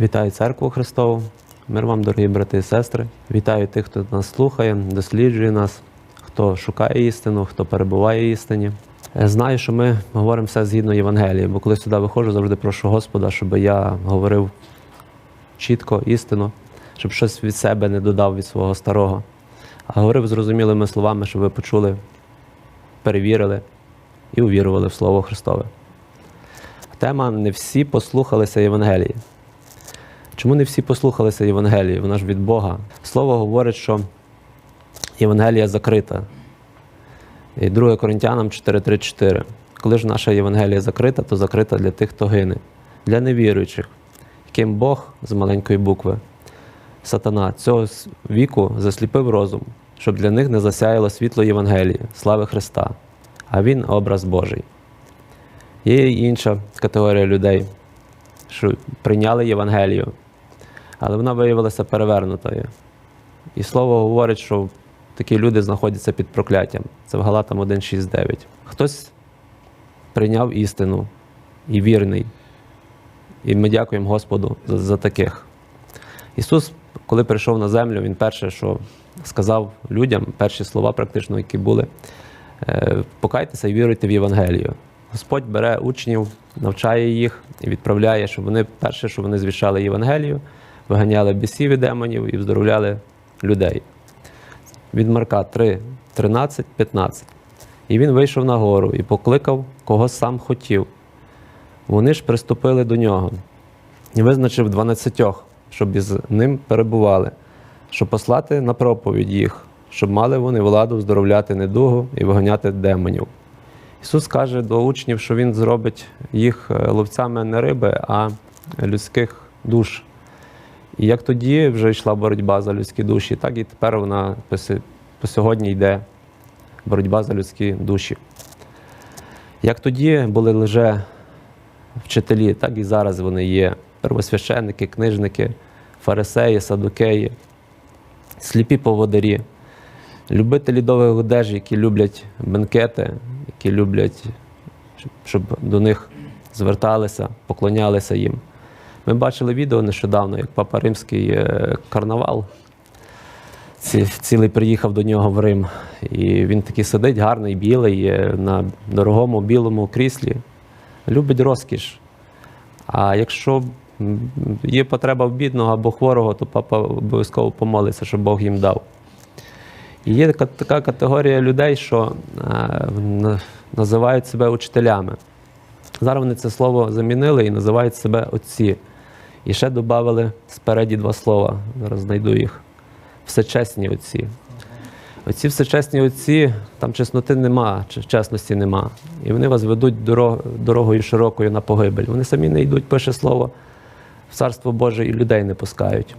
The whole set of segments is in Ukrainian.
Вітаю церкву Христову, мир вам, дорогі брати і сестри. Вітаю тих, хто нас слухає, досліджує нас, хто шукає істину, хто перебуває в істині. Е, Знаю, що ми говоримо все згідно Євангелії, бо коли сюди виходжу, завжди прошу Господа, щоб я говорив чітко, істину, щоб щось від себе не додав від свого старого, а говорив зрозумілими словами, щоб ви почули, перевірили і увірували в Слово Христове. Тема не всі послухалися Євангелії. Чому не всі послухалися Євангелії? Вона ж від Бога. Слово говорить, що Євангелія закрита. І 2 Коринтянам 4.3.4. Коли ж наша Євангелія закрита, то закрита для тих, хто гине, для невіруючих, яким Бог з маленької букви, сатана цього віку засліпив розум, щоб для них не засяяло світло Євангелії, слави Христа, а Він образ Божий. Є інша категорія людей, що прийняли Євангелію, але вона виявилася перевернутою. І слово говорить, що такі люди знаходяться під прокляттям. Це в Галатам 1.6.9. Хтось прийняв істину і вірний. І ми дякуємо Господу за, за таких. Ісус, коли прийшов на землю, Він перше, що сказав людям, перші слова, практично, які були, е, покайтеся і віруйте в Євангелію. Господь бере учнів, навчає їх і відправляє, щоб вони перше, що вони звіщали Євангелію, виганяли бісів і демонів і вздоровляли людей. Від Марка 3, 13, 15. І він вийшов на гору і покликав, кого сам хотів. Вони ж приступили до нього і визначив дванадцятьох, щоб із ним перебували, щоб послати на проповідь їх, щоб мали вони владу вздоровляти недугу і виганяти демонів. Ісус каже до учнів, що Він зробить їх е, ловцями не риби, а людських душ. І як тоді вже йшла боротьба за людські душі, так і тепер вона по сьогодні йде боротьба за людські душі. Як тоді були лише вчителі, так і зараз вони є первосвященники, книжники, фарисеї, садукеї, сліпі поводарі, любителі довгих одежі, які люблять бенкети, які люблять, щоб- до них зверталися, поклонялися їм. Ми бачили відео нещодавно, як Папа Римський е, карнавал. Ці, цілий приїхав до нього в Рим. І він такий сидить, гарний, білий, е, на дорогому білому кріслі. Любить розкіш. А якщо є потреба в бідного або хворого, то папа обов'язково помолиться, щоб Бог їм дав. І є така, така категорія людей, що е, називають себе учителями. Зараз вони це слово замінили і називають себе отці. І ще додали спереді два слова. Зараз знайду їх. Всечесні отці. Оці всечесні отці, там чесноти нема, чесності нема. І вони вас ведуть дорог- дорогою широкою на погибель. Вони самі не йдуть, пише слово, в царство Боже і людей не пускають.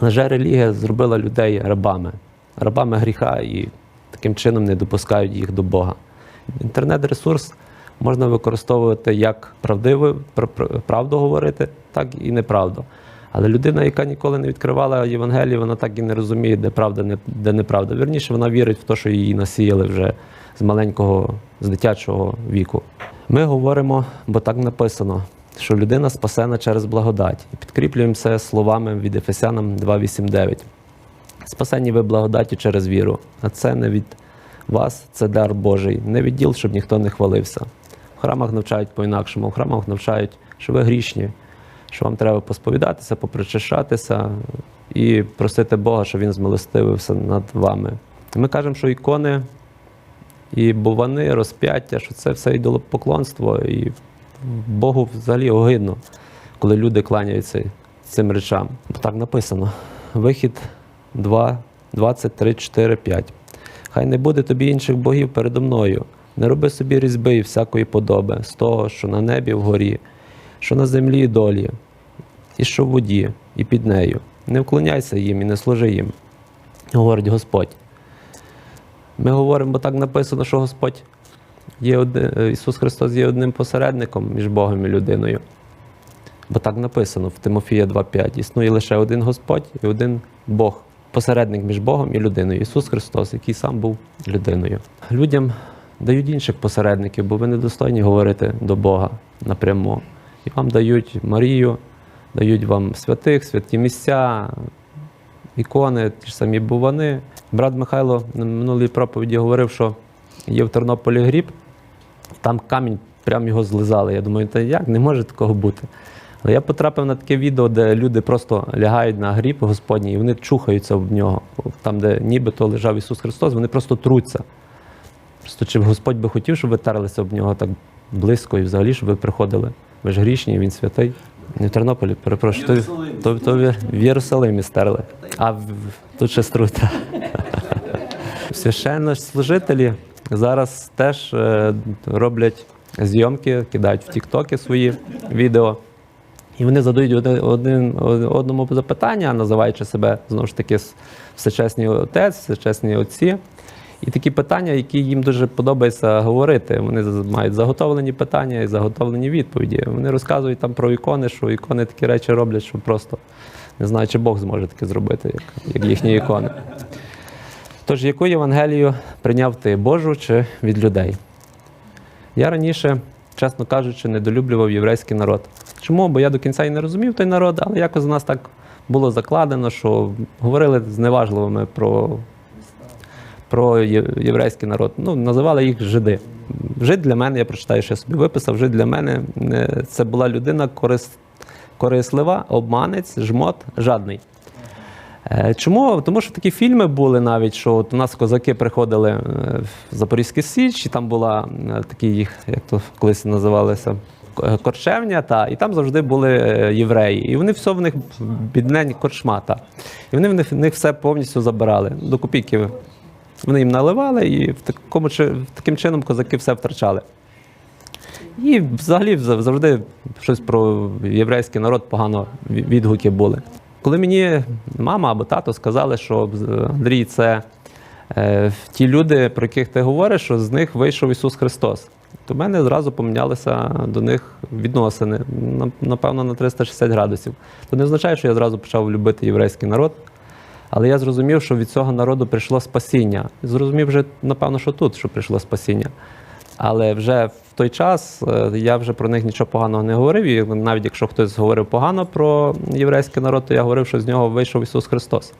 На жаль, релігія зробила людей рабами, рабами гріха і таким чином не допускають їх до Бога. Інтернет-ресурс можна використовувати як правдиву, пр- пр- правду говорити, так і неправду. Але людина, яка ніколи не відкривала Євангелію, вона так і не розуміє, де правда, де неправда. Вірніше, вона вірить в те, що її насіяли вже з маленького, з дитячого віку. Ми говоримо, бо так написано, що людина спасена через благодать. І підкріплюємо це словами від Ефесянам 2.8.9. Спасені ви благодаті через віру, а це не від вас, це дар Божий, не від діл, щоб ніхто не хвалився. Храмах навчають по-інакшому, в храмах навчають, що ви грішні, що вам треба посповідатися, попричащатися і просити Бога, щоб Він змилостивився над вами. Ми кажемо, що ікони і бувани, розп'яття, що це все ідолопоклонство, і Богу взагалі огидно, коли люди кланяються цим речам. Так написано. Вихід 2, 23, 4, 5. Хай не буде тобі інших богів передо мною. Не роби собі різьби і всякої подоби з того, що на небі вгорі, що на землі і долі, і що в воді, і під нею. Не вклоняйся їм і не служи їм, говорить Господь. Ми говоримо, бо так написано, що Господь є один, е, Ісус Христос є одним посередником між Богом і людиною. Бо так написано в Тимофія 2.5. Існує лише один Господь і один Бог, посередник між Богом і людиною. Ісус Христос, який сам був людиною. Людям дають інших посередників, бо ви недостойні говорити до Бога напряму. І вам дають Марію, дають вам святих, святі місця, ікони, ті ж самі бувани. Брат Михайло на минулій проповіді говорив, що є в Тернополі гріб, там камінь прям його злизали. Я думаю, та як не може такого бути. Але я потрапив на таке відео, де люди просто лягають на гріб Господній, і вони чухаються в нього. Там, де нібито лежав Ісус Христос, вони просто труться. Просто чи Господь би хотів, щоб ви терлися об нього так близько і взагалі, щоб ви приходили. Ви ж грішні, він святий. Не в Тернополі, перепрошую. То, то, то в- Єрусалимі стерли. А в- тут ще струта. Священнослужителі зараз теж е, роблять зйомки, кидають в тіктоки свої відео. І вони задають один, один одному запитання, називаючи себе знову ж таки всечесний отець, всечесні отці. І такі питання, які їм дуже подобається говорити. Вони мають заготовлені питання і заготовлені відповіді. Вони розказують там про ікони, що ікони такі речі роблять, що просто не знаю, чи Бог зможе таке зробити, як, як їхні ікони. Тож, яку Євангелію прийняв ти Божу чи від людей? Я раніше, чесно кажучи, недолюблював єврейський народ. Чому? Бо я до кінця і не розумів той народ, але якось у нас так було закладено, що говорили зневажливими про, про єврейський народ. Ну, називали їх жиди. Жид для мене, я прочитаю, що я собі виписав, жид для мене е, це була людина корис, корислива, обманець, жмот, жадний. Е, Чому? Тому що такі фільми були навіть, що от у нас козаки приходили е, в Запорізьку Січ, і там була такі їх, як то колись називалися, корчевня, та, і там завжди були євреї. І вони все в них біднень корчма. Та. І вони в них все повністю забирали. До копійки вони їм наливали, і в такому, чи- таким чином козаки все втрачали. І взагалі завжди щось про єврейський народ погано відгуки були. Коли мені мама або тато сказали, що Андрій, це е, ті люди, про яких ти говориш, що з них вийшов Ісус Христос, то в мене зразу помінялися до них відносини, напевно, на 360 градусів. То не означає, що я зразу почав любити єврейський народ. Але я зрозумів, що від цього народу прийшло спасіння. Зрозумів вже, напевно, що тут, що прийшло спасіння. Але вже в той час е, я вже про них нічого поганого не говорив. І навіть якщо хтось говорив погано про єврейський народ, то я говорив, що з нього вийшов Ісус Христос,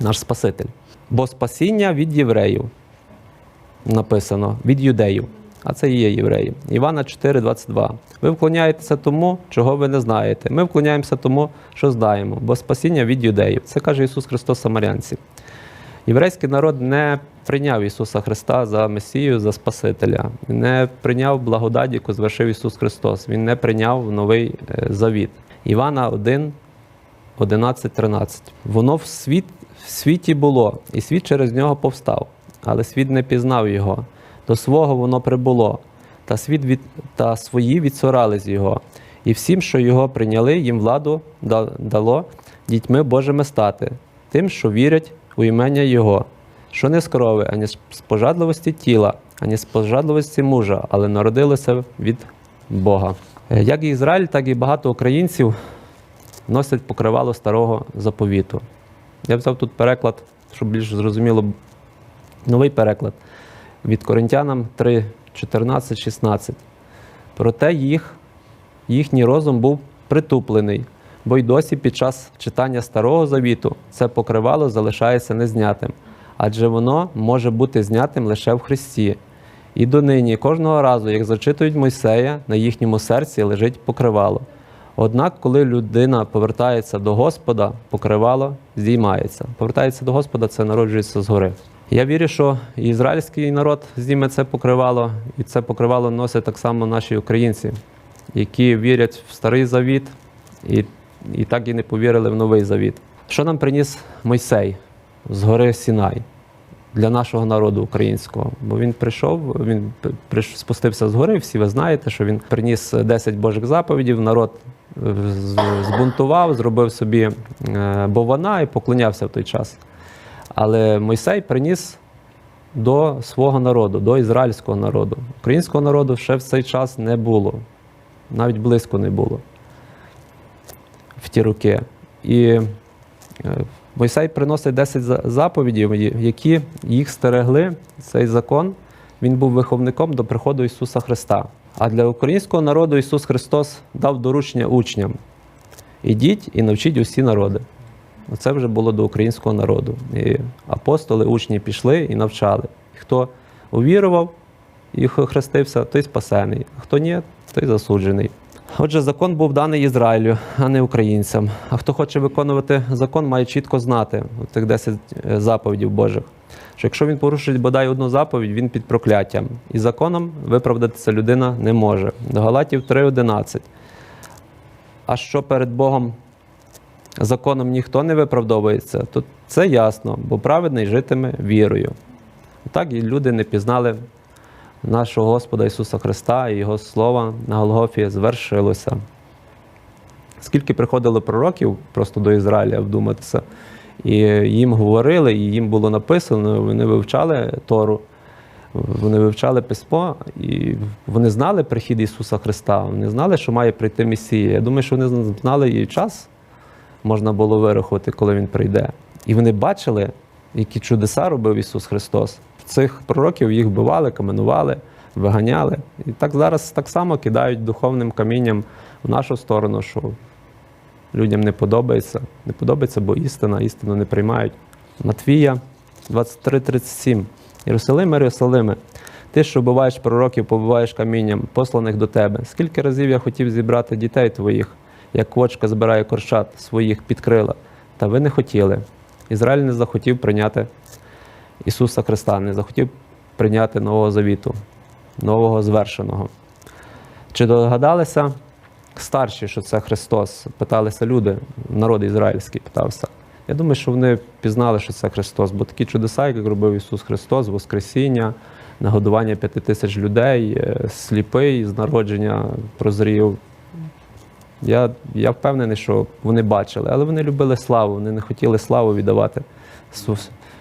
наш Спаситель. Бо спасіння від євреїв написано від юдеїв. А це і є євреї. Івана 4,22. Ви вклоняєтеся тому, чого ви не знаєте. Ми вклоняємося тому, що знаємо, бо спасіння від юдеїв. Це каже Ісус Христос Самарянці. Єврейський народ не прийняв Ісуса Христа за Месію, за Спасителя, не прийняв благодаті, яку звершив Ісус Христос. Він не прийняв новий е, завіт. Івана 1, 11, 13. Воно в, світ, в світі було, і світ через нього повстав, але світ не пізнав його. До свого воно прибуло, та світ від, та свої відсорались його. І всім, що його прийняли, їм владу дало дітьми Божими стати, тим, що вірять у імення Його, що не з крови, ані з пожадливості тіла, ані з пожадливості мужа, але народилися від Бога. Е, Як і Ізраїль, так і багато українців носять покривало старого заповіту. Я взяв тут переклад, щоб більш зрозуміло, новий переклад від Коринтянам 3, 14, 16. Проте їх, їхній розум був притуплений, бо й досі під час читання Старого Завіту це покривало залишається незнятим, адже воно може бути знятим лише в Христі. І донині кожного разу, як зачитують Мойсея, на їхньому серці лежить покривало. Однак, коли людина повертається до Господа, покривало здіймається. Повертається до Господа, це народжується згори. Я вірю, що ізраїльський народ зніме це покривало, і це покривало носять так само наші українці, які вірять в старий завіт і, і так і не повірили в новий завіт. Що нам приніс Мойсей з гори Сінай? для нашого народу українського. Бо він прийшов, він спустився з гори. Всі ви знаєте, що він приніс 10 Божих заповідів. Народ е, збунтував, зробив собі е, бована і поклонявся в той час. Але Мойсей приніс до свого народу, до ізраїльського народу. Українського народу ще в цей час не було, навіть близько не було в ті роки. І е, Мойсей приносить 10 за- заповідей, які їх стерегли. Цей закон він був виховником до приходу Ісуса Христа. А для українського народу Ісус Христос дав доручення учням. Ідіть і навчіть усі народи. Це вже було до українського народу. І апостоли, учні пішли і навчали. І хто увірував і хрестився, той спасений, а хто ні, той засуджений. Отже, закон був даний Ізраїлю, а не українцям. А хто хоче виконувати закон, має чітко знати цих 10 заповідів Божих. Що якщо він порушить бодай одну заповідь, він під прокляттям. І законом виправдатися людина не може. До Галатів 3.11. А що перед Богом законом ніхто не виправдовується, то це ясно, бо праведний житиме вірою. Так і люди не пізнали нашого Господа Ісуса Христа і Його Слова на Голгофі звершилося. Скільки приходило пророків просто до Ізраїля вдуматися, і їм говорили, і їм було написано, вони вивчали Тору, вони вивчали письмо, і вони знали прихід Ісуса Христа, вони знали, що має прийти Месія. Я думаю, що вони знали і час можна було вирахувати, коли Він прийде. І вони бачили, які чудеса робив Ісус Христос. Цих пророків їх вбивали, каменували, виганяли. І так зараз так само кидають духовним камінням в нашу сторону, що людям не подобається. Не подобається, бо істина, істину не приймають. Матвія 23:37. Єрусалиме, Єрусалиме, ти, що вбиваєш пророків, побиваєш камінням, посланих до тебе. Скільки разів я хотів зібрати дітей твоїх, як квочка збирає корчат своїх під крила, та ви не хотіли. Ізраїль не захотів прийняти Ісуса Христа, не захотів прийняти Нового Завіту, нового звершеного. Чи догадалися старші, що це Христос? Питалися люди, народ ізраїльський питався. Я думаю, що вони пізнали, що це Христос, бо такі чудеса, як робив Ісус Христос, Воскресіння, нагодування п'яти тисяч людей, е, сліпий з народження прозрів. Я, я впевнений, що вони бачили, але вони любили славу, вони не хотіли славу віддавати,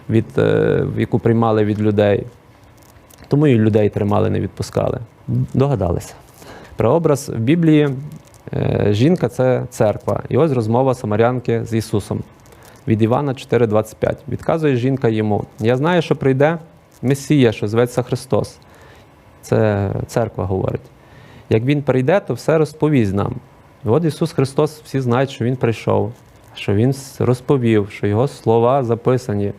від, е, яку приймали від людей. Тому і людей тримали, не відпускали. Догадалися. Прообраз в Біблії е, жінка це церква. І ось розмова самарянки з Ісусом від Івана 4,25. Відказує жінка йому: Я знаю, що прийде Месія, що зветься Христос. Це церква говорить. Як він прийде, то все розповість нам. От Ісус Христос, всі знають, що Він прийшов, що Він розповів, що Його слова записані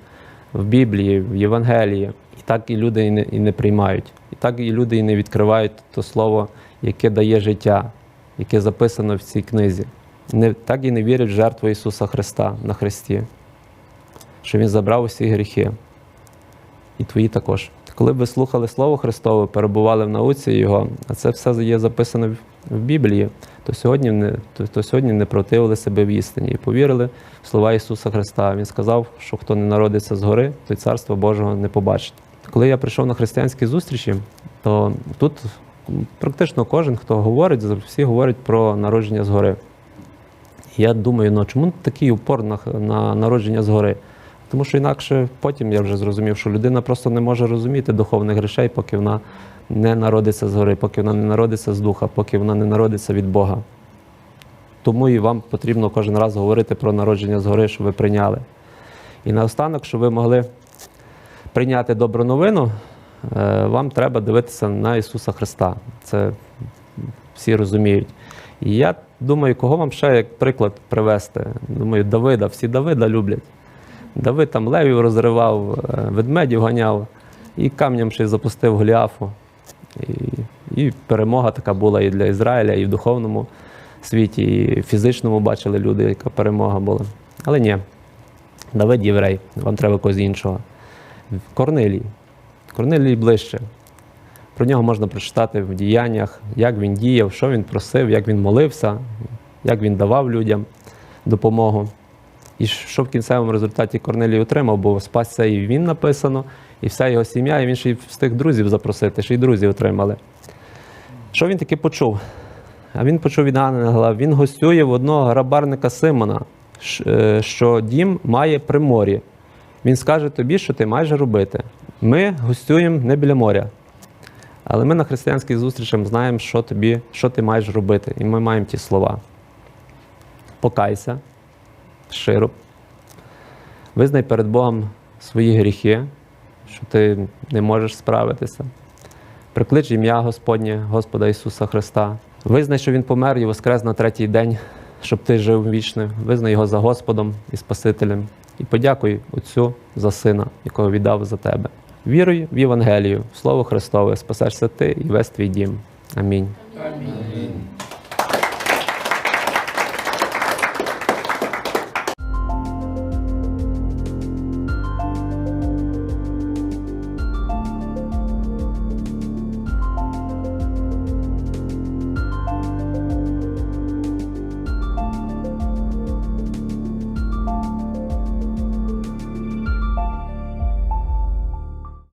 в Біблії, в Євангелії. І так і люди і не, і не приймають. І так і люди і не відкривають то слово, яке дає життя, яке записано в цій книзі. Не, так і не вірять в жертву Ісуса Христа на Христі, що Він забрав усі гріхи. І твої також. Коли ви слухали Слово Христове, перебували в науці Його, а це все є записано в- Біблії, то сьогодні не, то, то сьогодні не противили себе в істині і повірили в слова Ісуса Христа. Він сказав, що хто не народиться згори, той царство Божого не побачить. Коли я прийшов на християнські зустрічі, то тут практично кожен, хто говорить, всі говорять про народження згори. Я думаю, ну чому такий упор на, на народження згори? Тому що інакше потім я вже зрозумів, що людина просто не може розуміти духовних речей, поки вона не народиться згори, поки вона не народиться з духа, поки вона не народиться від Бога. Тому і вам потрібно кожен раз говорити про народження згори, щоб ви прийняли. І наостанок, щоб ви могли прийняти добру новину, е, вам треба дивитися на Ісуса Христа. Це всі розуміють. І я думаю, кого вам ще як приклад привести? Думаю, Давида, всі Давида люблять. Давид там левів розривав, е, ведмедів ганяв і камнем ще запустив Голіафу. І, і перемога така була і для Ізраїля, і в духовному світі, і в фізичному бачили люди, яка перемога була. Але ні, Давид єврей, вам треба когось іншого. Корнилій. Корнилій ближче. Про нього можна прочитати в діяннях, як він діяв, що він просив, як він молився, як він давав людям допомогу. І що в кінцевому результаті Корнелій отримав, бо спасся і він написано, і вся його сім'я, і він ще й встиг друзів запросити, ще й друзі отримали. Що він таки почув? А він почув від ангела, він гостює в одного грабарника Симона, е, що дім має при морі. Він скаже тобі, що ти маєш робити. Ми гостюємо не біля моря. Але ми на християнських зустрічах знаємо, що тобі, що ти маєш робити. І ми маємо ті слова. Покайся, щиро. Визнай перед Богом свої гріхи, що ти не можеш справитися. Приклич ім'я Господнє, Господа Ісуса Христа. Визнай, що Він помер і воскрес на третій день щоб ти жив вічно. Визнай його за Господом і Спасителем. І подякуй Отцю за сина, якого віддав за тебе. Віруй в Євангелію, в Слово Христове, спасешся ти і весь твій дім. Амінь. Амінь.